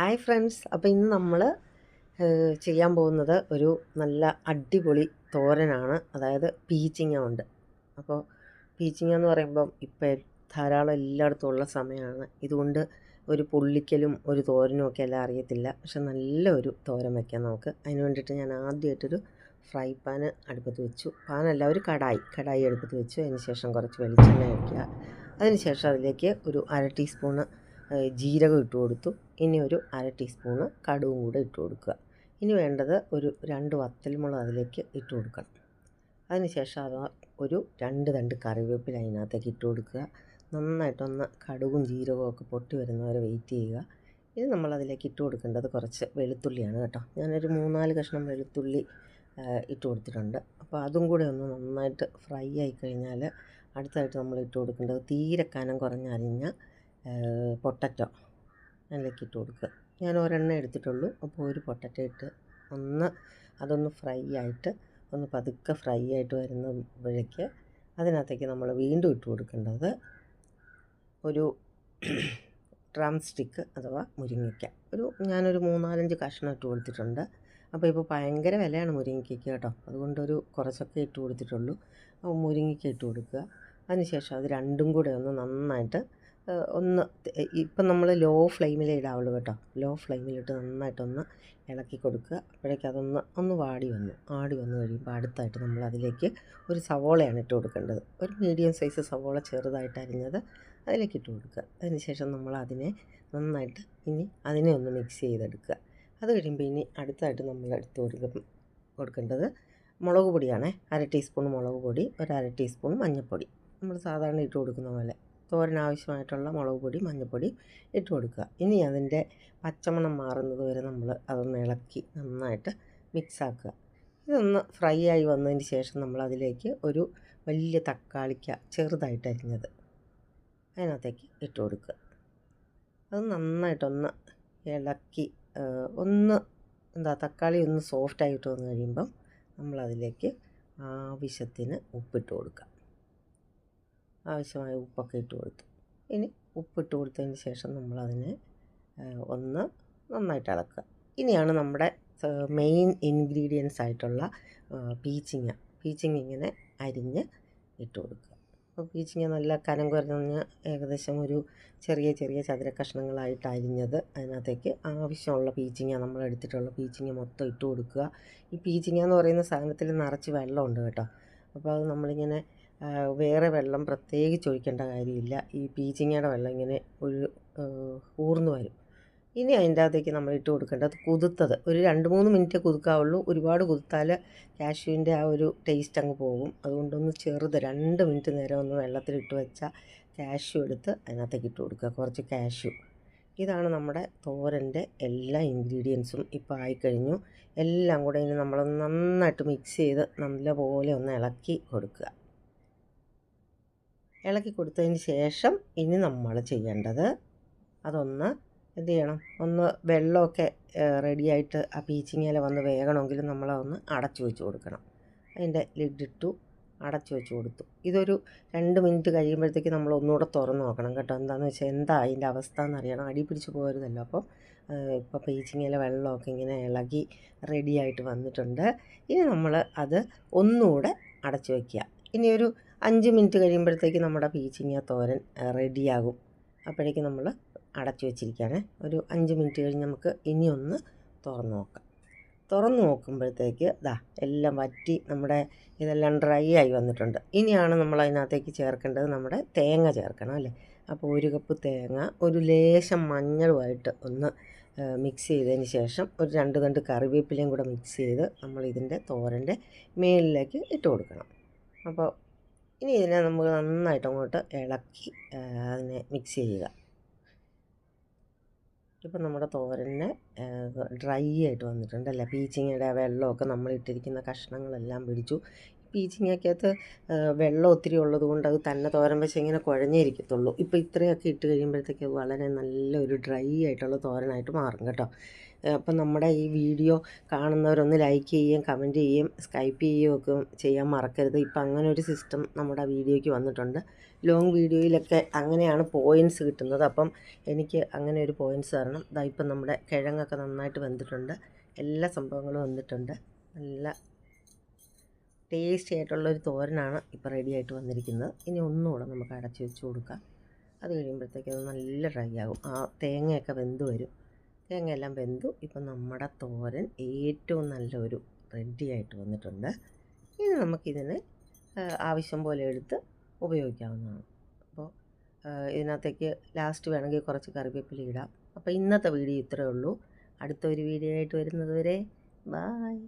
Hi friends. അപ്പോൾ ഇന്ന് നമ്മൾ ചെയ്യാൻ പോകുന്നത് ഒരു നല്ല അടിപൊളി തോരനാണ്. അതായത് പീച്ചിങ്ങ ഉണ്ട്. അപ്പോൾ പീച്ചിങ്ങ എന്ന് പറയുമ്പം ഇപ്പോൾ ധാരാളം എല്ലായിടത്തും ഉള്ള സമയമാണ് ഇതുകൊണ്ട് ഒരു പൊള്ളിക്കലും ഒരു തോരനും ഒക്കെ എല്ലാം അറിയത്തില്ല. പക്ഷെ നല്ല ഒരു തോരൻ വയ്ക്കാം നമുക്ക്. അതിന് വേണ്ടിയിട്ട് ഞാൻ ആദ്യമായിട്ടൊരു ഫ്രൈ പാൻ അടുപ്പത്ത് വെച്ചു. പാനല്ല ഒരു കടായി. കടായി അടുപ്പത്ത് വെച്ചു. അതിന് ശേഷം കുറച്ച് വെളിച്ചെണ്ണ വയ്ക്കുക അതിന് ശേഷം അതിലേക്ക് ഒരു അര ടീസ്പൂണ് ജീരകം ഇട്ട് കൊടുത്തു. ഇനി ഒരു അര ടീസ്പൂണ് കടുവും കൂടെ ഇട്ട് കൊടുക്കുക. ഇനി വേണ്ടത് ഒരു രണ്ട് വത്തൽമുളക് അതിലേക്ക് ഇട്ട് കൊടുക്കണം. അതിന് ശേഷം അത് ഒരു രണ്ട് രണ്ട് കറിവേപ്പില അതിനകത്തേക്ക് ഇട്ട് കൊടുക്കുക. നന്നായിട്ടൊന്ന് കടുകും ജീരകവും ഒക്കെ പൊട്ടി വരുന്നവരെ വെയിറ്റ് ചെയ്യുക. ഇനി നമ്മളതിലേക്ക് ഇട്ട് കൊടുക്കേണ്ടത് കുറച്ച് വെളുത്തുള്ളിയാണ് കേട്ടോ. ഞാനൊരു മൂന്നാൽ കഷ്ണം വെളുത്തുള്ളി ഇട്ട് കൊടുത്തിട്ടുണ്ട്. അപ്പോൾ അതും കൂടെ ഒന്ന് നന്നായിട്ട് ഫ്രൈ ആയി കഴിഞ്ഞാൽ അടുത്തായിട്ട് നമ്മൾ ഇട്ട് കൊടുക്കേണ്ടത് തീരെ കനം കുറഞ്ഞ അരിഞ്ഞ പൊട്ടറ്റോ അതിലേക്ക് ഇട്ട് കൊടുക്കുക. ഞാൻ ഒരെണ്ണം എടുത്തിട്ടുള്ളൂ. അപ്പോൾ ഒരു പൊട്ടറ്റോ ഇട്ട് ഒന്ന് അതൊന്ന് ഫ്രൈ ആയിട്ട് ഒന്ന് പതുക്കെ ഫ്രൈ ആയിട്ട് വരുന്നപ്പോഴേക്ക് അതിനകത്തേക്ക് നമ്മൾ വീണ്ടും ഇട്ട് കൊടുക്കേണ്ടത് ഒരു ഡ്രം സ്റ്റിക്ക് അഥവാ മുരിങ്ങയ്ക്ക. ഒരു ഞാനൊരു മൂന്നാലഞ്ച് കഷ്ണം ഇട്ട് കൊടുത്തിട്ടുണ്ട്. അപ്പോൾ ഇപ്പോൾ ഭയങ്കര വിലയാണ് മുരിങ്ങയ്ക്ക് കേട്ടോ. അതുകൊണ്ടൊരു കുറച്ചൊക്കെ ഇട്ട് കൊടുത്തിട്ടുള്ളൂ. മുരിങ്ങയ്ക്ക ഇട്ട് കൊടുക്കുക. അതിനുശേഷം അത് രണ്ടും കൂടെ ഒന്ന് നന്നായിട്ട് ഒന്ന് ഇപ്പം നമ്മൾ ലോ ഫ്ലെയിമിലേ ഇടാവുള്ളൂ കേട്ടോ. ലോ ഫ്ലെയിമിലിട്ട് നന്നായിട്ടൊന്ന് ഇളക്കി കൊടുക്കുക. അപ്പോഴേക്കും അതൊന്ന് ഒന്ന് വാടി വന്നു. ആടി വന്നു കഴിയുമ്പോൾ അടുത്തായിട്ട് നമ്മൾ അതിലേക്ക് ഒരു സവോളയാണ് ഇട്ട് കൊടുക്കേണ്ടത്. ഒരു മീഡിയം സൈസ് സവോള ചെറുതായിട്ട് അരിഞ്ഞത് അതിലേക്ക് ഇട്ട് കൊടുക്കുക. അതിനുശേഷം നമ്മൾ അതിനെ നന്നായിട്ട് ഇനി അതിനെ ഒന്ന് മിക്സ് ചെയ്തെടുക്കുക. അത് കഴിയുമ്പോൾ ഇനി അടുത്തായിട്ട് നമ്മൾ എടുത്ത് കൊടുക്കും കൊടുക്കേണ്ടത് മുളക് പൊടിയാണ്. അര ടീസ്പൂൺ മുളക് പൊടി ഒരു അര ടീസ്പൂൺ മഞ്ഞൾപ്പൊടി. നമ്മൾ സാധാരണ ഇട്ട് കൊടുക്കുന്ന പോലെ. തോരൻ ആവശ്യമായിട്ടുള്ള മുളക് പൊടി മഞ്ഞൾപ്പൊടി ഇട്ട് കൊടുക്കുക. ഇനി അതിന്റെ പച്ചമണം മാറുന്നത് വരെ നമ്മൾ അതൊന്ന് ഇളക്കി നന്നായിട്ട് മിക്സാക്കുക ഇതൊന്ന് ഫ്രൈ ആയി വന്നതിന് ശേഷം നമ്മൾ അതിലേക്ക് ഒരു വലിയ തക്കാളിക്ക ചെറുതായിട്ട് അരിഞ്ഞത് അതിനകത്തേക്ക് ഇട്ട് കൊടുക്കുക. അത് നന്നായിട്ടൊന്ന് ഇളക്കി ഒന്ന് എന്താ തക്കാളി ഒന്ന് സോഫ്റ്റായിട്ട് വന്നു കഴിയുമ്പം നമ്മളതിലേക്ക് ആവശ്യത്തിന് ഉപ്പിട്ട് കൊടുക്കുക. ആവശ്യമായ ഉപ്പൊക്കെ ഇട്ട് കൊടുത്തു. ഇനി ഉപ്പിട്ട് കൊടുത്തതിന് ശേഷം നമ്മളതിനെ ഒന്ന് നന്നായിട്ട് ഇളക്കുക. ഇനിയാണ് നമ്മുടെ മെയിൻ ഇൻഗ്രീഡിയൻസ് ആയിട്ടുള്ള പീച്ചിങ്ങ. പീച്ചിങ്ങ ഇങ്ങനെ അരിഞ്ഞ് ഇട്ട് കൊടുക്കുക. അപ്പോൾ പീച്ചിങ്ങ നല്ല കനം കുറഞ്ഞ ഏകദേശം ഒരു ചെറിയ ചെറിയ ചതുര കഷ്ണങ്ങളായിട്ട് അരിഞ്ഞത് അതിനകത്തേക്ക് ആവശ്യമുള്ള പീച്ചിങ്ങ നമ്മൾ എടുത്തിട്ടുള്ള പീച്ചിങ്ങ മൊത്തം ഇട്ട് കൊടുക്കുക. ഈ പീച്ചിങ്ങ എന്ന് പറയുന്ന സാധനത്തിൽ നിറച്ച് വെള്ളമുണ്ട് കേട്ടോ. അപ്പോൾ അത് നമ്മളിങ്ങനെ വേറെ വെള്ളം പ്രത്യേകിച്ച് ഒഴിക്കേണ്ട കാര്യമില്ല. ഈ പീച്ചിങ്ങയുടെ വെള്ളം ഇങ്ങനെ ഒരു ഊർന്നു വരും. ഇനി അതിന്റെ അകത്തേക്ക് നമ്മൾ ഇട്ട് കൊടുക്കേണ്ടത് കുതിർത്തത്. ഒരു രണ്ട് മൂന്ന് മിനിറ്റ് കുതുക്കാവുള്ളൂ. ഒരുപാട് കുതിർത്താൽ കാഷ്യൂവിന്റെ ആ ഒരു ടേസ്റ്റ് അങ്ങ് പോകും. അതുകൊണ്ടൊന്ന് ചെറുത് രണ്ട് മിനിറ്റ് നേരം ഒന്ന് വെള്ളത്തിലിട്ട് വെച്ചാൽ കാഷ്യൂ എടുത്ത് അതിനകത്തേക്ക് ഇട്ട് കൊടുക്കുക. കുറച്ച് കാഷ്യൂ. ഇതാണ് നമ്മുടെ തോരന്റെ എല്ലാ ഇൻഗ്രീഡിയൻസും ഇപ്പോൾ ആയിക്കഴിഞ്ഞു. എല്ലാം കൂടെ ഇനി നമ്മൾ നന്നായിട്ട് മിക്സ് ചെയ്ത് നല്ലപോലെ ഒന്ന് ഇളക്കി കൊടുക്കുക. ഇളക്കി കൊടുത്തതിന് ശേഷം ഇനി നമ്മൾ ചെയ്യേണ്ടത് അതൊന്ന് എന്ത് ചെയ്യണം? ഒന്ന് വെള്ളമൊക്കെ റെഡിയായിട്ട് ആ പീച്ചിങ്ങയില വന്ന് വേകണമെങ്കിൽ നമ്മളതൊന്ന് അടച്ചു വെച്ച് കൊടുക്കണം. അതിന്റെ ലിഡിട്ടു അടച്ചു വെച്ച് കൊടുത്തു. ഇതൊരു രണ്ട് മിനിറ്റ് കഴിയുമ്പോഴത്തേക്ക് നമ്മൾ ഒന്നുകൂടെ തുറന്ന് നോക്കണം കേട്ടോ. എന്താണെന്ന് വെച്ചാൽ എന്താ അതിന്റെ അവസ്ഥ എന്നറിയണം. അടി പിടിച്ച് പോകരുതല്ലോ അപ്പോൾ ഇപ്പോൾ പീച്ചിങ്ങയില വെള്ളമൊക്കെ ഇങ്ങനെ ഇളകി റെഡിയായിട്ട് വന്നിട്ടുണ്ട്. ഇനി നമ്മൾ അത് ഒന്നുകൂടെ അടച്ചു വയ്ക്കുക ഇനിയൊരു അഞ്ച് മിനിറ്റ് കഴിയുമ്പോഴത്തേക്ക് നമ്മുടെ പീച്ചിങ്ങ തോരൻ റെഡിയാകും. അപ്പോഴേക്കും നമ്മൾ അടച്ചു വെച്ചിരിക്കുകയാണ്. ഒരു അഞ്ച് മിനിറ്റ് കഴിഞ്ഞ് നമുക്ക് ഇനി ഒന്ന് തുറന്ന് നോക്കാം. തുറന്ന് നോക്കുമ്പോഴത്തേക്ക് ദാ എല്ലാം വറ്റി നമ്മുടെ ഇതെല്ലാം ഡ്രൈ ആയി വന്നിട്ടുണ്ട്. ഇനിയാണ് നമ്മൾ അതിനകത്തേക്ക് ചേർക്കേണ്ടത് നമ്മുടെ തേങ്ങ ചേർക്കണം അല്ലേ? അപ്പോൾ ഒരു കപ്പ് തേങ്ങ ഒരു ലേശം മഞ്ഞളുമായിട്ട് ഒന്ന് മിക്സ് ചെയ്തതിന് ശേഷം ഒരു രണ്ട് രണ്ട് കറിവേപ്പിലയും കൂടെ മിക്സ് ചെയ്ത് നമ്മൾ ഇതിന്റെ തോരന്റെ മേളിലേക്ക് ഇട്ട് കൊടുക്കണം. അപ്പോൾ ഇനി ഇതിനെ നമുക്ക് നന്നായിട്ട് അങ്ങോട്ട് ഇളക്കി അതിനെ മിക്സ് ചെയ്യുക. ഇപ്പം നമ്മുടെ തോരന് ഡ്രൈ ആയിട്ട് വന്നിട്ടുണ്ട് അല്ലേ? പീച്ചിങ്ങയുടെ വെള്ളമൊക്കെ നമ്മൾ ഇട്ടിരിക്കുന്ന കഷ്ണങ്ങളെല്ലാം പിടിച്ചു. പീച്ചിങ്ങക്കകത്ത് വെള്ളം ഒത്തിരി ഉള്ളത് കൊണ്ട് അത് തന്നെ തോരൻ വെച്ച് ഇങ്ങനെ കുഴഞ്ഞേ ഇരിക്കത്തുള്ളൂ ഇപ്പോൾ ഇത്രയൊക്കെ ഇട്ട് കഴിയുമ്പോഴത്തേക്ക് അത് വളരെ നല്ലൊരു ഡ്രൈ ആയിട്ടുള്ള തോരനായിട്ട് മാറും കേട്ടോ. അപ്പം നമ്മുടെ ഈ വീഡിയോ കാണുന്നവരൊന്ന് ലൈക്ക് ചെയ്യുകയും കമന്റ് ചെയ്യുകയും സ്കൈപ്പ് ചെയ്യുകയും ഒക്കെ ചെയ്യാൻ മറക്കരുത്. ഇപ്പം അങ്ങനെ ഒരു സിസ്റ്റം നമ്മുടെ വീഡിയോയ്ക്ക് വന്നിട്ടുണ്ട്. ലോങ് വീഡിയോയിലൊക്കെ അങ്ങനെയാണ് പോയിന്റ്സ് കിട്ടുന്നത്. അപ്പം എനിക്ക് അങ്ങനെ ഒരു പോയിന്റ്സ് തരണം. ഇതാ ഇപ്പം നമ്മുടെ കിഴങ്ങൊക്കെ നന്നായിട്ട് വെന്തിട്ടുണ്ട്. എല്ലാ സംഭവങ്ങളും വന്നിട്ടുണ്ട്. നല്ല ടേസ്റ്റി ആയിട്ടുള്ളൊരു തോരനാണ് ഇപ്പോൾ റെഡി ആയിട്ട് വന്നിരിക്കുന്നത്. ഇനി ഒന്നുകൂടെ നമുക്ക് അടച്ച് വെച്ച് കൊടുക്കാം. അത് കഴിയുമ്പോഴത്തേക്ക് അത് നല്ല ഡ്രൈ ആകും. ആ തേങ്ങയൊക്കെ വെന്ത് വരും. തേങ്ങയെല്ലാം വെന്തു ഇപ്പം നമ്മുടെ തോരൻ ഏറ്റവും നല്ലൊരു റെഡി ആയിട്ട് വന്നിട്ടുണ്ട്. ഇനി നമുക്കിതിന് ആവശ്യം പോലെ എടുത്ത് ഉപയോഗിക്കാവുന്നതാണ്. അപ്പോൾ ഇതിനകത്തേക്ക് ലാസ്റ്റ് വേണമെങ്കിൽ കുറച്ച് കറിവേപ്പില ഇടാം. അപ്പോൾ ഇന്നത്തെ വീഡിയോ ഇത്രയേ ഉള്ളൂ. അടുത്ത ഒരു വീഡിയോ ആയിട്ട് വരുന്നത് വരെ ബായ്